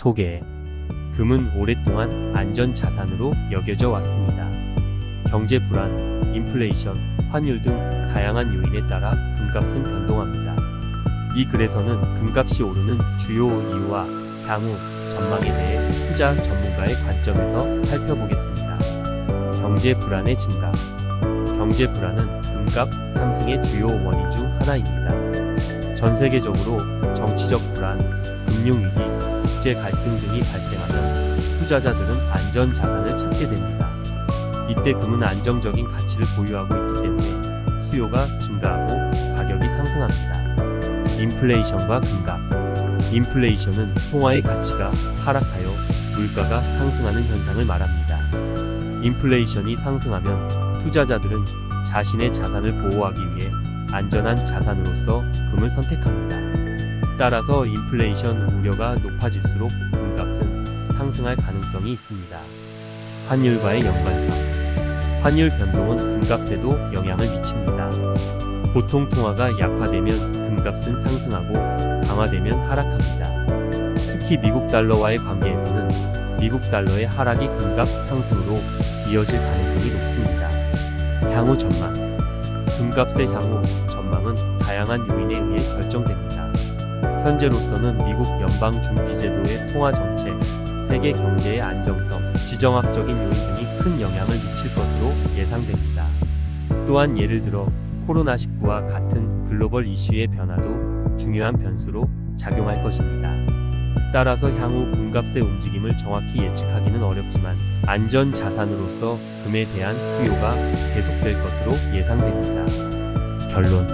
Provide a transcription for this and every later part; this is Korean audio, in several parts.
소개. 금은 오랫동안 안전 자산으로 여겨져 왔습니다. 경제 불안, 인플레이션, 환율 등 다양한 요인에 따라 금값은 변동합니다. 이 글에서는 금값이 오르는 주요 이유와 향후 전망에 대해 투자 전문가의 관점에서 살펴보겠습니다. 경제 불안의 증가. 경제 불안은 금값 상승의 주요 원인 중 하나입니다. 전 세계적으로 정치적 불안, 금융위기, 국제 갈등 등이 발생하면 투자자들은 안전 자산을 찾게 됩니다. 이때 금은 안정적인 가치를 보유하고 있기 때문에 수요가 증가하고 가격이 상승합니다. 인플레이션과 금값. 인플레이션은 통화의 가치가 하락하여 물가가 상승하는 현상을 말합니다. 인플레이션이 상승하면 투자자들은 자신의 자산을 보호하기 위해 안전한 자산으로서 금을 선택합니다. 따라서 인플레이션 우려가 높아질수록 금값은 상승할 가능성이 있습니다. 환율과의 연관성. 환율 변동은 금값에도 영향을 미칩니다. 보통 통화가 약화되면 금값은 상승하고 강화되면 하락합니다. 특히 미국 달러와의 관계에서는 미국 달러의 하락이 금값 상승으로 이어질 가능성이 높습니다. 향후 전망. 금값의 향후 전망은 다양한 요인에 의해 결정됩니다. 현재로서는 미국 연방 중비제도의 통화 정책, 세계 경제의 안정성, 지정학적인 요인 등이 큰 영향을 미칠 것으로 예상됩니다. 또한 예를 들어 코로나19와 같은 글로벌 이슈의 변화도 중요한 변수로 작용할 것입니다. 따라서 향후 금값의 움직임을 정확히 예측하기는 어렵지만 안전 자산으로서 금에 대한 수요가 계속될 것으로 예상됩니다. 결론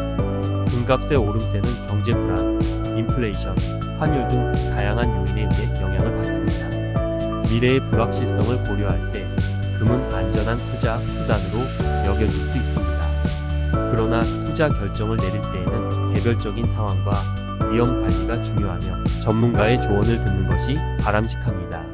금값의 오름세는 경제 불안, 인플레이션, 환율 등 다양한 요인에 의해 영향을 받습니다. 미래의 불확실성을 고려할 때 금은 안전한 투자 수단으로 여겨질 수 있습니다. 그러나 투자 결정을 내릴 때에는 개별적인 상황과 위험 관리가 중요하며 전문가의 조언을 듣는 것이 바람직합니다.